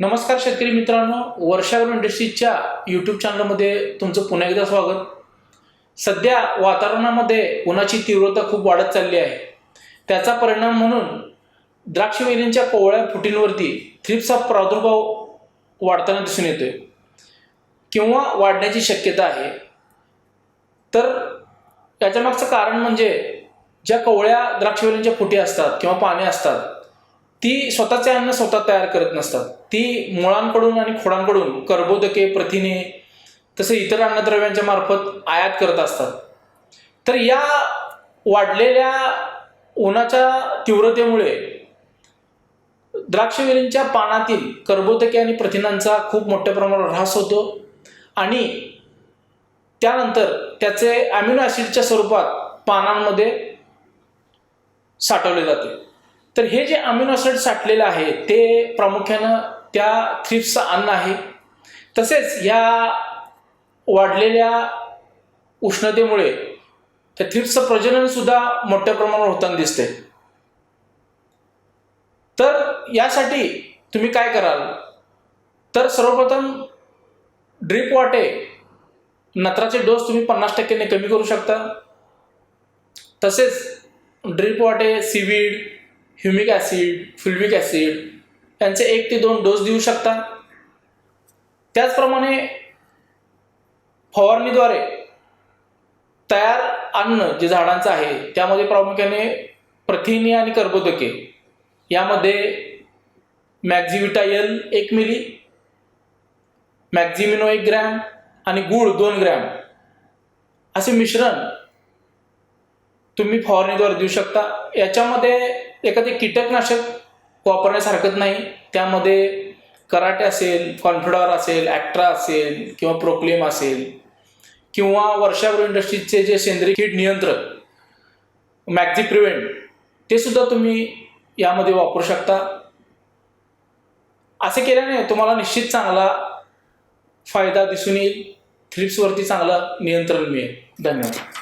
नमस्कार शेतकरी मित्रांनो वर्षावर इंडस्ट्रीजच्या यूट्यूब चॅनलमध्ये तुमचं पुन्हा एकदा स्वागत. सध्या वातावरणामध्ये उन्हाची तीव्रता खूप वाढत चालली आहे. त्याचा परिणाम म्हणून द्राक्षवेलींच्या कोवळ्या फुटींवरती थ्रिप्सचा प्रादुर्भाव वाढताना दिसून येतोय. किंवा वाढण्याची शक्यता आहे. तर याच्यामागचं कारण म्हणजे ज्या कोवळ्या द्राक्षवेलींच्या फुटी असतात किंवा पाने असतात ती स्वतःचे अन्न स्वतः तयार करत नसतात. ती मुळांकडून आणि खोडांकडून कर्बोदके प्रथिने तसे इतर अन्नद्रव्यांच्या मार्फत आयात करत असतात. तर या वाढलेल्या उन्हाच्या तीव्रतेमुळे द्राक्षवेलींच्या पानातील कर्बोदके आणि प्रथिनांचा खूप मोठ्या प्रमाणावर ऱ्हास होतो आणि त्यानंतर त्याचे अमिनो ॲसिडच्या स्वरूपात पानांमध्ये साठवले जाते. तर हे जे अमिनो साठलेलं आहे ते प्रामुख्यानं त्या थ्रिप्सचं अन्न आहे. तसेच ह्या वाढलेल्या उष्णतेमुळे त्या थ्रिप्सचं प्रजननसुद्धा मोठ्या प्रमाणावर होताना दिसते तर यासाठी तुम्ही काय कराल? तर सर्वप्रथम ड्रिप वाटे नत्राचे डोस तुम्ही पन्नास टक्क्याने कमी करू शकता. तसेच ड्रिप वाटे seaweed humic acid fulvic acid यांचे एक ते दोन डोस देऊ शकता. त्याचप्रमाणे फवारणीद्वारे तयार अन्न जे झाडांचं आहे त्यामध्ये प्रामुख्याने प्रथिने आणि कर्बोदके यामध्ये मॅक्झिविटा एल एक मिली मॅक्झिमिनो एक ग्रॅम आणि गूळ दोन ग्रॅम. असे मिश्रण तुम्ही फवारणीद्वारे देऊ शकता. याच्यामध्ये एखादे कीटकनाशक वापरण्यासारखंच नाही. त्यामध्ये कराटे असेल कॉन्फिडॉर असेल ॲक्ट्रा असेल किंवा प्रोक्लेम असेल किंवा वर्षावर इंडस्ट्रीजचे जे सेंद्रिय कीड नियंत्रक मॅक्झी प्रिव्हेंट ते सुद्धा तुम्ही यामध्ये वापरू शकता. असे केल्याने तुम्हाला निश्चित चांगला फायदा दिसून येईल. थ्रिप्सवरती चांगलं नियंत्रण मिळेल. धन्यवाद.